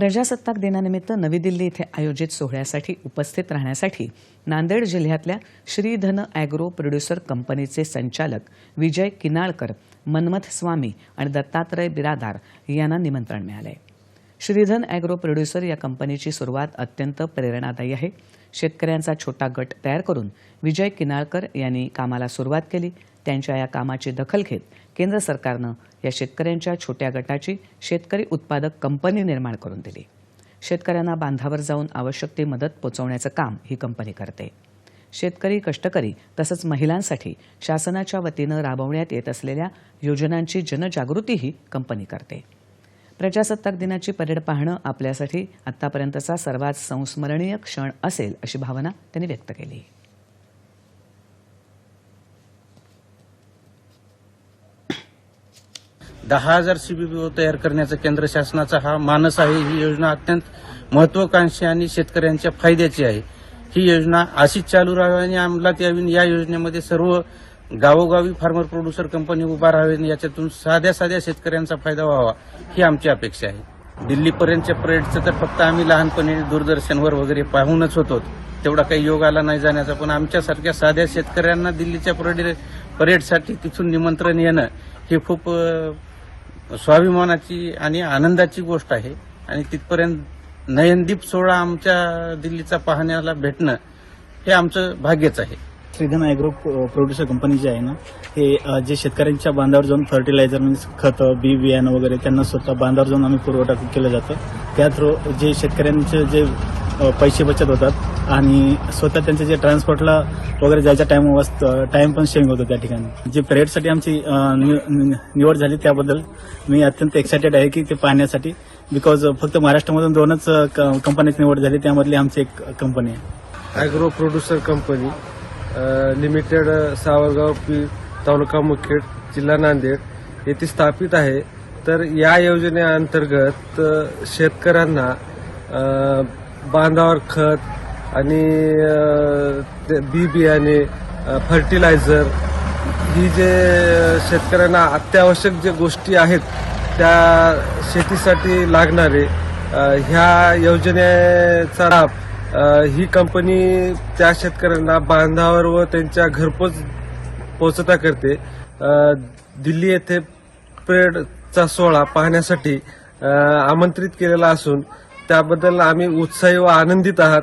प्रजासत्ताक दिनानिमित्त नवी दिल्ली इथे आयोजित सोहळ्यासाठी उपस्थित राहण्यासाठी नांदेड जिल्ह्यातल्या श्रीधन ॲग्रो प्रोड्युसर कंपनीचे संचालक विजय किनाळकर मन्मथ स्वामी आणि दत्तात्रय बिरादार यांना निमंत्रण मिळालंय श्रीधन ॲग्रो प्रोड्युसर या कंपनीची सुरुवात अत्यंत प्रेरणादायी आहे. शेतकऱ्यांचा छोटा गट तयार करून विजय किनाळकर यांनी कामाला सुरुवात केली. त्यांच्या या कामाची दखल घेत केंद्र सरकारनं या शेतकऱ्यांच्या छोट्या गटाची शेतकरी उत्पादक कंपनी निर्माण करून दिली. शेतकऱ्यांना बांधावर जाऊन आवश्यक ती मदत पोचवण्याचं काम ही कंपनी करते. शेतकरी कष्टकरी तसंच महिलांसाठी शासनाच्या वतीनं राबवण्यात येत असलेल्या योजनांची जनजागृतीही कंपनी करते. प्रजासत्ताक दिनाची परेड पाहणं आपल्यासाठी आत्तापर्यंतचा सर्वात संस्मरणीय क्षण असेल अशी भावना त्यांनी व्यक्त केली. दहा हजार सीबीपीओ तयार करण्याचा केंद्र शासनाचा हा मानस आहे. ही योजना अत्यंत महत्वाकांक्षी आणि शेतकऱ्यांच्या फायद्याची आहे. ही योजना अशीच चालू राहावी आणि अंमलात यावी. या योजनेमध्ये सर्व गावोगावी फार्मर प्रोड्युसर कंपनी उभा राहावी आणि याच्यातून साध्या साध्या शेतकऱ्यांचा फायदा व्हावा ही आमची अपेक्षा आहे. दिल्लीपर्यंतच्या परेडचं तर फक्त आम्ही लहानपणी दूरदर्शनवर वगैरे पाहूनच होतो. तेवढा काही योग आला नाही जाण्याचा. पण आमच्यासारख्या साध्या शेतकऱ्यांना दिल्लीच्या परेड परेडसाठी तिथून निमंत्रण येणं हे खूप स्वाभिमानाची आणि आनंदाची गोष्ट आहे. आणि तिथपर्यंत नयनदीप सोहळा आमच्या दिल्लीचा पाहण्याला भेटणं हे आमचं भाग्यच आहे. श्रीधन ॲग्रो प्रोड्युसर कंपनी जी आहे ना हे जे शेतकऱ्यांच्या बांधावर जाऊन फर्टिलायझर म्हणजे खतं बी बियाणं वगैरे त्यांना स्वतः बांधावर जाऊन आम्ही पुरवठा केला जातो. त्या थ्रू जे शेतकऱ्यांचं जे पैसे बचत होतात आणि स्वतः त्यांचे जे ट्रान्सपोर्टला वगैरे जायच्या टाइम टाइम पण सेव्हिंग होतो त्या ठिकाणी. जे परेडसाठी आमची नि- निवड झाली त्याबद्दल मी अत्यंत एक्सायटेड आहे की ते पाहण्यासाठी बिकॉज फक्त महाराष्ट्रामधून दोनच कंपनीची निवड झाली त्यामधली आमची एक कंपनी आहे. Agro producer company limited Savargaon P तालुका मुखेड जिल्हा नांदेड येथे स्थापित आहे. तर या योजनेअंतर्गत शेतकऱ्यांना बांधावर खत आणि ते बी बियाणे फर्टिलायझर ही जे शेतकऱ्यांना अत्यावश्यक जे गोष्टी आहेत त्या शेतीसाठी लागणारे ह्या योजनेचा लाभ ही कंपनी त्या शेतकऱ्यांना बांधावर व त्यांच्या घरपोच पोचता करते. दिल्ली येथे परेडचा सोहळा पाहण्यासाठी आमंत्रित केलेला असून त्याबद्दल आम्ही उत्साही व आनंदित आहात.